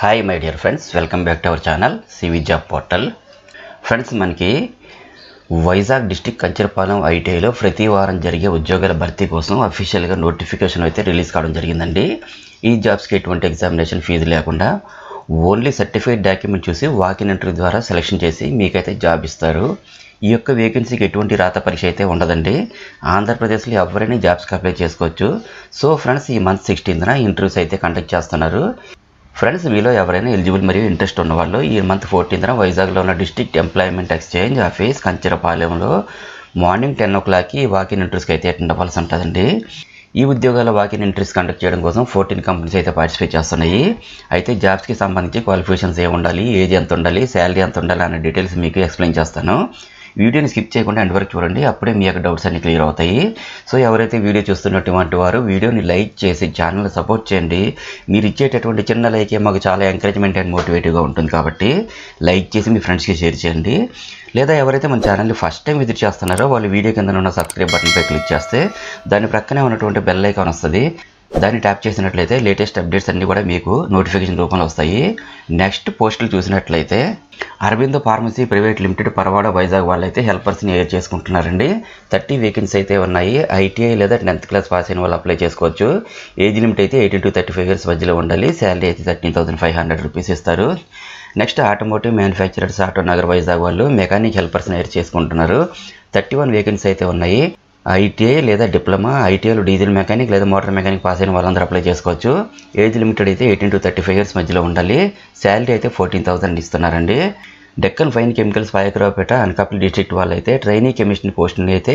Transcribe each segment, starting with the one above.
Hi my dear friends welcome back to our channel CV job portal friends మనకి Vizag district Kancharapalem ఐటీఐలో ప్రతి వారం జరిగే ఉద్యోగాల భర్తీ కోసం అఫీషియల్గా నోటిఫికేషన్ అయితే రిలీజ్ కావడం జరిగిందండి. ఈ జాబ్స్కి ఎటువంటి ఎగ్జామినేషన్ ఫీజు లేకుండా ఓన్లీ సర్టిఫైడ్ డాక్యుమెంట్ చూసి వాకిన్ ఇంటర్వ్యూ ద్వారా సెలెక్షన్ చేసి మీకైతే జాబ్ ఇస్తారు. ఈ యొక్క వేకెన్సీకి ఎటువంటి రాత పరీక్ష అయితే ఉండదండి. ఆంధ్రప్రదేశ్లో ఎవరైనా జాబ్స్కి అప్లై చేసుకోవచ్చు. సో ఫ్రెండ్స్ ఈ మంత్ సిక్స్టీన్త్న ఇంటర్వ్యూస్ అయితే కండక్ట్ చేస్తున్నారు. ఫ్రెండ్స్ మీలో ఎవరైనా ఎలిజిబుల్ మరియు ఇంట్రెస్ట్ ఉన్నవాళ్ళు ఈ మంత్ ఫోర్టీన్త్న వైజాగ్లో ఉన్న డిస్ట్రిక్ట్ ఎంప్లాయ్మెంట్ ఎక్స్చేంజ్ ఆఫీస్ కంచరపాలెంలో మార్నింగ్ టెన్ ఓ క్లాక్కి వాకిన్ ఇంటర్వ్యూస్కి అయితే అటెండ్ అవ్వాల్సి ఉంటుందండి. ఈ ఉద్యోగాల వాకిన్ ఇంటర్వ్యూస్ కండక్ట్ చేయడం కోసం ఫోర్టీన్ కంపెనీస్ అయితే పార్టిసిపేట్ చేస్తున్నాయి. అయితే జాబ్స్కి సంబంధించి క్వాలిఫికేషన్స్ ఏమి ఉండాలి ఏజ్ ఎంత ఉండాలి శాలరీ ఎంత ఉండాలి అనే డీటెయిల్స్ మీకు ఎక్స్ప్లెయిన్ చేస్తాను. వీడియోని స్కిప్ చేయకుండా ఎండ్ వరకు చూడండి. అప్పుడే మీ యొక్క డౌట్స్ అన్ని క్లియర్ అవుతాయి. సో ఎవరైతే వీడియో చూస్తున్నటువంటి వారు వీడియోని లైక్ చేసి ఛానల్ని సపోర్ట్ చేయండి. మీరు ఇచ్చేటటువంటి చిన్న లైకే మాకు చాలా ఎంకరేజ్మెంట్ అండ్ మోటివేటివ్గా ఉంటుంది కాబట్టి లైక్ చేసి మీ ఫ్రెండ్స్కి షేర్ చేయండి. లేదా ఎవరైతే మన ఛానల్ని ఫస్ట్ టైం విజిట్ చేస్తున్నారో వాళ్ళు వీడియో కింద ఉన్న సబ్స్క్రైబ్ బటన్పై క్లిక్ చేస్తే దాని ప్రక్కనే ఉన్నటువంటి బెల్ ఐకాన్ వస్తుంది. దాన్ని ట్యాప్ చేసినట్లయితే లేటెస్ట్ అప్డేట్స్ అన్నీ కూడా మీకు నోటిఫికేషన్ రూపంలో వస్తాయి. నెక్స్ట్ పోస్టులు చూసినట్లయితే Aravinda pharmacy private limited Paravada Vizag వాళ్ళైతే హెల్పర్స్ని ఎయిర్ చేసుకుంటున్నారండి. థర్టీ వేకెన్సీ అయితే ఉన్నాయి. ఐటీఐ లేదా టెన్త్ క్లాస్ పాస్ అయిన వాళ్ళు అప్లై చేసుకోవచ్చు. ఏజ్ లిమిట్ అయితే eighteen to thirty five years మధ్యలో ఉండాలి. శాలరీ అయితే thirteen thousand five hundred rupees ఇస్తారు. Next automotive manufacturers auto Nagar Vizag వాళ్ళు మెకానిక్ హెల్పర్స్ని ఎయిర్ చేసుకుంటున్నారు. థర్టీ వన్ వేకెన్సీ అయితే ఉన్నాయి. ఐటీఐ లేదా డిప్లొమా ఐటీఐలో డీజిల్ మెకానిక్ లేదా మోటార్ మెకానిక్ పాస్ అయిన వాళ్ళందరూ అప్లై చేసుకోవచ్చు. ఏజ్ లిమిటెడ్ అయితే eighteen to thirty five years మధ్యలో ఉండాలి. శాలరీ అయితే ఫోర్టీన్ థౌసండ్ ఇస్తున్నారండి. Deccan fine chemicals Payakaraopeta Anakapalli district వాళ్ళు అయితే ట్రైనీ కెమిస్ట్రీ పోస్టుని అయితే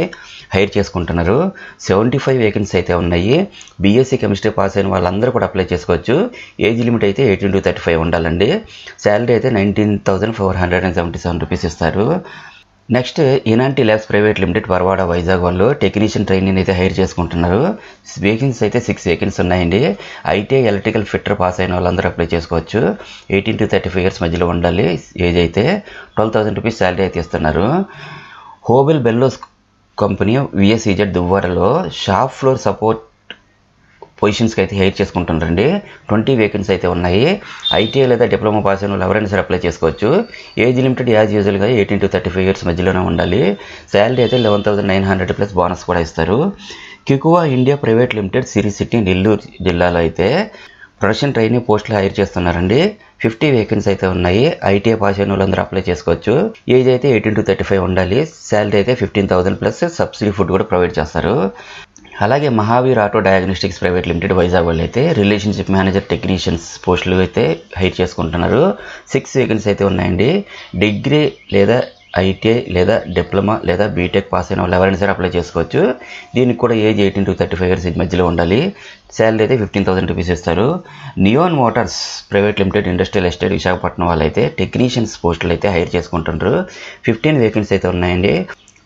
హైర్ చేసుకుంటున్నారు. సెవెంటీ ఫైవ్ వేకెన్సీ అయితే ఉన్నాయి. బీఎస్సీ కెమిస్ట్రీ పాస్ అయిన వాళ్ళందరూ కూడా అప్లై చేసుకోవచ్చు. ఏజ్ లిమిట్ అయితే ఎయిటీన్ టు థర్టీ ఫైవ్ ఉండాలండి. శాలరీ అయితే nineteen thousand four hundred and seventy seven rupees ఇస్తారు. Next ఇనాంటి labs private limited Paravada Vizag వాళ్ళు టెక్నీషియన్ ట్రైనింగ్ అయితే హైర్ చేసుకుంటున్నారు. వేకెన్సీ అయితే సిక్స్ వేకెన్సీ ఉన్నాయండి. ఐటీఐ ఎలక్ట్రికల్ ఫిట్టర్ పాస్ అయిన వాళ్ళందరూ అప్లై చేసుకోవచ్చు. Eighteen to thirty five years మధ్యలో ఉండాలి ఏజ్ అయితే. ట్వెల్వ్ థౌసండ్ రూపీస్ శాలరీ అయితే ఇస్తున్నారు. హోబెల్ బెల్లోస్ కంపెనీ విఎస్ఈజెడ్ దువ్వారలో షాప్ ఫ్లోర్ సపోర్ట్ పొజిషన్స్కి అయితే హైర్ చేసుకుంటున్నారండి ట్వంటీ వేకెన్సీ అయితే ఉన్నాయి. ఐటీఐ లేదా డిప్లొమా పాస్ అయిన వాళ్ళు ఎవరైనా సరే అప్లై చేసుకోవచ్చు. ఏజ్ లిమిటెడ్ యాజ్ యూజువల్గా eighteen to thirty five years మధ్యలోనే ఉండాలి. శాలరీ అయితే eleven thousand nine hundred plus bonus కూడా ఇస్తారు. Kikuwa India private limited Sri city Nellore జిల్లాలో అయితే ప్రొడక్షన్ ట్రైనింగ్ పోస్టులు హైర్ చేస్తున్నారండి. ఫిఫ్టీ వేకెన్సీ అయితే ఉన్నాయి. ఐటీఐ పాస్ అయిన వాళ్ళందరూ అప్లై చేసుకోవచ్చు. ఏజ్ అయితే ఎయిటీన్ టు థర్టీ ఫైవ్ ఉండాలి. శాలరీ అయితే fifteen thousand plus subsidy food కూడా ప్రొవైడ్ చేస్తారు. అలాగే Mahaveer auto diagnostics private limited Vizag వాళ్ళు అయితే రిలేషన్షిప్ మేనేజర్ టెక్నీషియన్స్ పోస్టులు అయితే హైర్ చేసుకుంటున్నారు. సిక్స్ వేకెన్సీ అయితే ఉన్నాయండి. డిగ్రీ లేదా ఐటీఐ లేదా డిప్లొమా లేదా బీటెక్ పాస్ అయిన వాళ్ళు ఎవరైనా సరే అప్లై చేసుకోవచ్చు. దీనికి కూడా age eighteen to thirty five years మధ్యలో ఉండాలి. శాలరీ అయితే ఫిఫ్టీన్ థౌసండ్ రూపీస్ ఇస్తారు. Neon motors private limited industrial estate Visakhapatnam వాళ్ళు అయితే టెక్నీషియన్స్ పోస్టులు అయితే హైర్ చేసుకుంటున్నారు ఫిఫ్టీన్ వేకెన్సీ అయితే ఉన్నాయండి.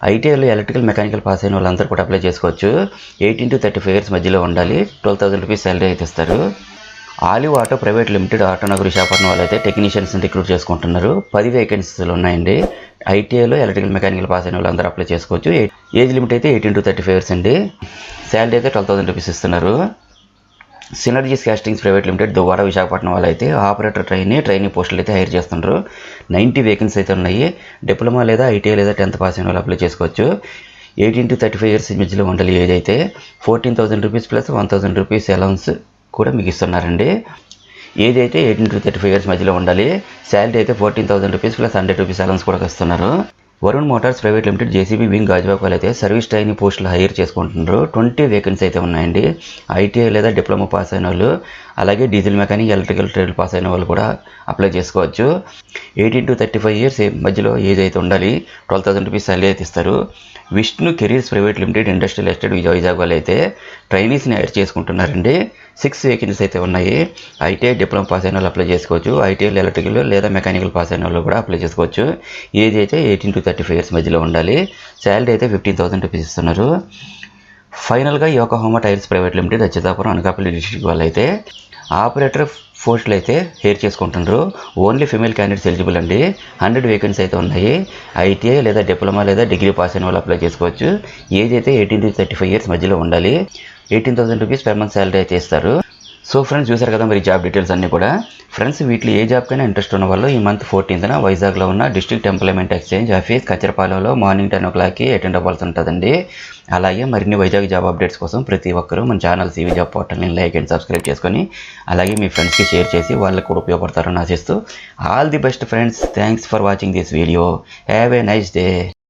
ఐటీఐలో ఎలక్ట్రికల్ మెకానికల్ పాస్ అయిన వాళ్ళందరూ కూడా అప్లై చేసుకోవచ్చు. Eighteen to thirty five years మధ్యలో ఉండాలి. ట్వెల్వ్ థౌసండ్ రూపీస్ సాలరీ అయితే ఇస్తారు. Olive auto private limited auto Nagar Visakhapatnam వాళ్ళు అయితే టెక్నీషియన్స్ని రిక్రూట్ చేసుకుంటున్నారు. పది వేకెన్సీలు ఉన్నాయండి. ఐటీఐలో ఎలక్ట్రికల్ మెకానికల్ పాస్ అయిన వాళ్ళందరూ అప్లై చేసుకోవచ్చు. ఏజ్ లిమిట్ అయితే eighteen to thirty five years అండి. శాలరీ అయితే ట్వెల్వ్ థౌసండ్ రూపీస్ ఇస్తున్నారు. Synergies castings private limited Duvvada Visakhapatnam వాళ్ళు అయితే ఆపరేటర్ ట్రైనీ ట్రైనీ పోస్టులు అయితే హైర్ చేస్తున్నారు నైంటీ వేకెన్సీ అయితే ఉన్నాయి. డిప్లొమా లేదా ఐటీఐ లేదా టెన్త్ పాస్ అయిన వాళ్ళు అప్లై చేసుకోవచ్చు. Eighteen to thirty five years మధ్యలో ఉండాలి ఏజ్ అయితే fourteen thousand rupees plus one thousand rupees allowance కూడా మీకు ఇస్తున్నారండి ఏజ్ అయితే eighteen to thirty five years మధ్యలో ఉండాలి. శాలరీ అయితే fourteen thousand rupees plus hundred rupees allowance కూడా ఇస్తున్నారు Varun motors private limited JCB wing గాజుబాబు వాళ్ళు అయితే సర్వీస్ టైని పోస్టులు హైర్ చేసుకుంటున్నారు. ట్వంటీ వేకెన్సీ అయితే ఉన్నాయండి. ఐటీఐ లేదా డిప్లొమా పాస్ అయిన వాళ్ళు అలాగే diesel mechanic electrical trade pass అయిన వాళ్ళు కూడా అప్లై చేసుకోవచ్చు. Eighteen to thirty five years మధ్యలో ఏజ్ అయితే ఉండాలి ట్వెల్వ్ థౌసండ్ రూపీస్ సాలరీ అయితే ఇస్తారు. Vishnu careers private limited industrial estate Vizag వాళ్ళు అయితే ట్రైనీస్ని హైర్ చేసుకుంటున్నారండి. సిక్స్ వేకెన్సీస్ అయితే ఉన్నాయి. ఐటీఐ డిప్లొమా పాస్ అయిన వాళ్ళు అప్లై చేసుకోవచ్చు. ఐటీఐ ఎలక్ట్రికల్ లేదా మెకానికల్ పాస్ అయిన వాళ్ళు కూడా అప్లై చేసుకోవచ్చు. ఏజ్ అయితే eighteen to thirty five years మధ్యలో ఉండాలి. శాలరీ అయితే ఫిఫ్టీన్ థౌసండ్ రూపీస్ ఇస్తున్నారు. ఫైనల్గా హోమా tyres private limited Achutapuram Anakapalli district వాళ్ళు అయితే ఆపరేటర్ పోస్టులు అయితే హెయిర్ చేసుకుంటున్నారు. ఓన్లీ ఫిమేల్ క్యాండిడేట్స్ ఎలిజిబుల్ అండి. హండ్రెడ్ వేకెన్సీ అయితే ఉన్నాయి. ఐటీఐ లేదా డిప్లొమా లేదా డిగ్రీ పాస్ అయిన వాళ్ళు అప్లై చేసుకోవచ్చు. ఏజ్ అయితే eighteen to thirty five years మధ్యలో ఉండాలి. Eighteen thousand rupees per month salary అయితే ఇస్తారు. సో ఫ్రెండ్స్ చూసారు కదా మరి జాబ్ డీటెయిల్స్ అన్నీ కూడా. ఫ్రెండ్స్ వీటిలో ఏ జాబ్కైనా ఇంట్రెస్ట్ ఉన్న వాళ్ళు ఈ మంత్ ఫోర్టీన్త్న వైజాగ్లో ఉన్న డిస్ట్రిక్ట్ ఎంప్లాయ్మెంట్ ఎక్స్చేంజ్ ఆఫీస్ కచ్చరపాలెంలో మార్నింగ్ టెన్ ఓ క్లాక్కి అటెండ్ అవ్వాల్సి ఉంటుందండి. అలాగే మరిన్ని వైజాగ్ జాబ్ అప్డేట్స్ కోసం ప్రతి ఒక్కరూ మన ఛానల్ సివి జాబ్ పోర్టల్ని లైక్ అండ్ సబ్స్క్రైబ్ చేసుకొని అలాగే మీ ఫ్రెండ్స్కి షేర్ చేసి వాళ్ళకి కూడా ఉపయోగపడతారని ఆశిస్తూ all the best friends thanks for watching this video have a nice day